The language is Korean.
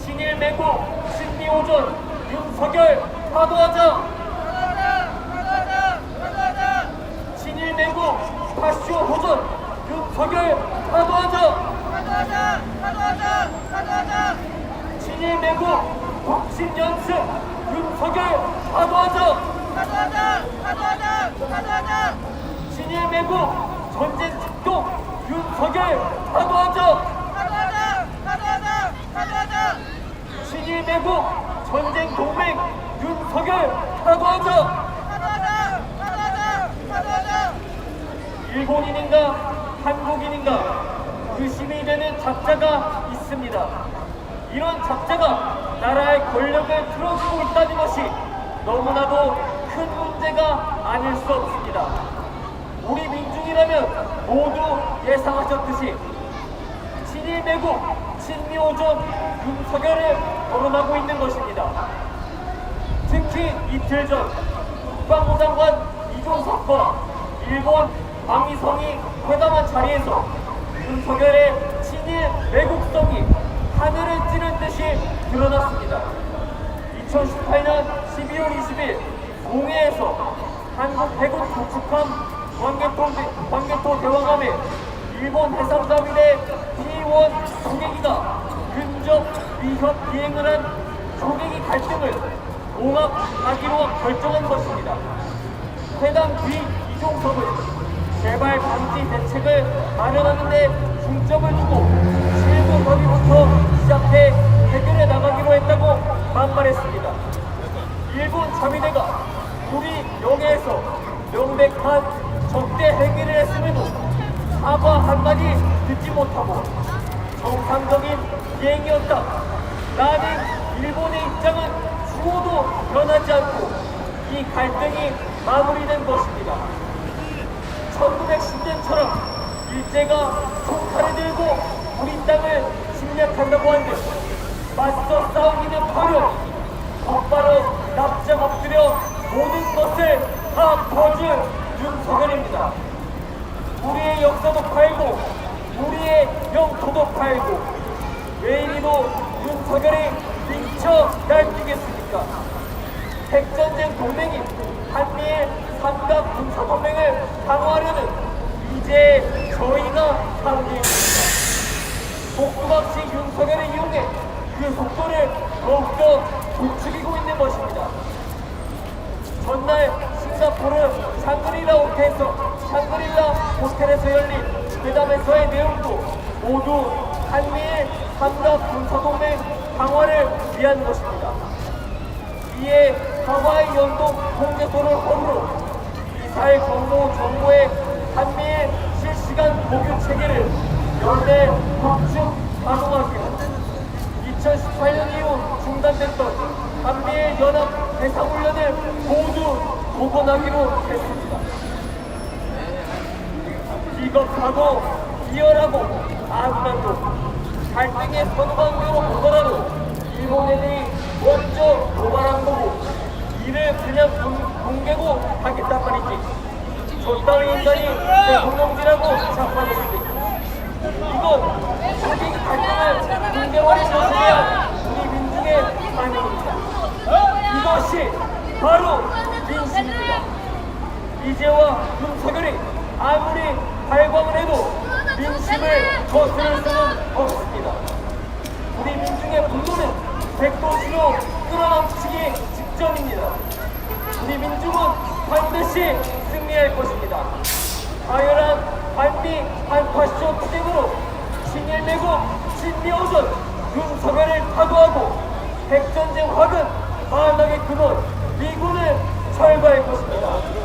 진일 매국 신미오전 윤석열 파도하자. 진일 매국 파쇼 호전 윤석열 파도하자. 진일 매국 독신 연습 윤석열 파도하자. 진일 매국 전쟁 직동 윤석열 파도하자 진 일 매국 전쟁 동맹 윤석열 파도하자 일본인인가 한국인인가 의심이 되는 작자가 있습니다. 이런 작자가 나라의 권력을 틀어주고 있다는 것이 너무나도 큰 문제가 아닐 수 없습니다. 우리 민중이라면 모두 예상하셨듯이 친일 매국 친미오전 윤석열을 거론하고 있는 것입니다. 특히 이틀 전 국방부 장관 이종석과 일본 방위성이 회담한 자리에서 윤석열의 친일 매국성이 하늘을 찌른 듯이 드러났습니다. 2018년 12월 20일 동해에서 한국 해군 구축함 광개토 대왕함에 일본 해상자위대 P1 조개기가 근접 위협 비행을 한 조개기 갈등을 봉합하기로 결정한 것입니다. 회담 뒤 이종섭은 재발 방지 대책을 마련하는 데 중점을 두고 실무 협의부터 시작해 해결해 나가기로 했다고 막말했습니다. 일본 자위대가 우리 영해에서 명백한 적대 행위를 했음에도 사과 한마디 듣지 못하고 정상적인 비행이었다. 라는 일본의 입장은 추호도 변하지 않고 이 갈등이 마무리된 것입니다. 1910년처럼 일제가 총칼을 들고 우리 땅을 침략한다고 한들 맞서 싸우기는 어려워 곧바로 납작 엎드려 모든 것을 다 퍼줄 윤석열입니다. 우리의 역사도 팔고 팔고 왜 이리도 윤석열이 미쳐 날뛰겠습니까? 핵전쟁 동맹인 한미일 삼각 군사 동맹을 강화하려는 이제 저희가 한계입니다. 복두박식 윤석열을 이용해 그 속도를 더욱더 부추기고 있는 것입니다. 전날 싱가포르 샹그릴라 호텔에서 샹그릴라 호텔에서 열린 회담에서의 내용도 모두 한미일 삼각 군사동맹 강화를 위한 것입니다. 이에 하와이 연동 통제소를 허브로 미사일 공모 정보의 한미일 실시간 공유 체계를 연내 확충 가동하기로 2018년 이후 중단됐던 한미일 연합 대상훈련을 모두 복원하기로 했습니다. 비겁하고 비열하고 악랄도 갈등의 선광대로 보더라도 일본인이 먼저 도발한 거고 이를 그냥 공- 공개고 하겠단 말이지. 저 따위 인간이 대통령지라고 자빠졌습니다. 이건 자기 갈등을 공개화해 주어야 우리 민중의 반응입니다. 이것이 바로 민심입니다. 이제와 윤석열이 아무리 우리 민중은 반드시 승리할 것입니다. 아열한 반미 반파쇼 투쟁으로 친일매국 친미호전 군서면을 파도하고 핵전쟁 화근 반악의 근원 미군을 철거할 것입니다.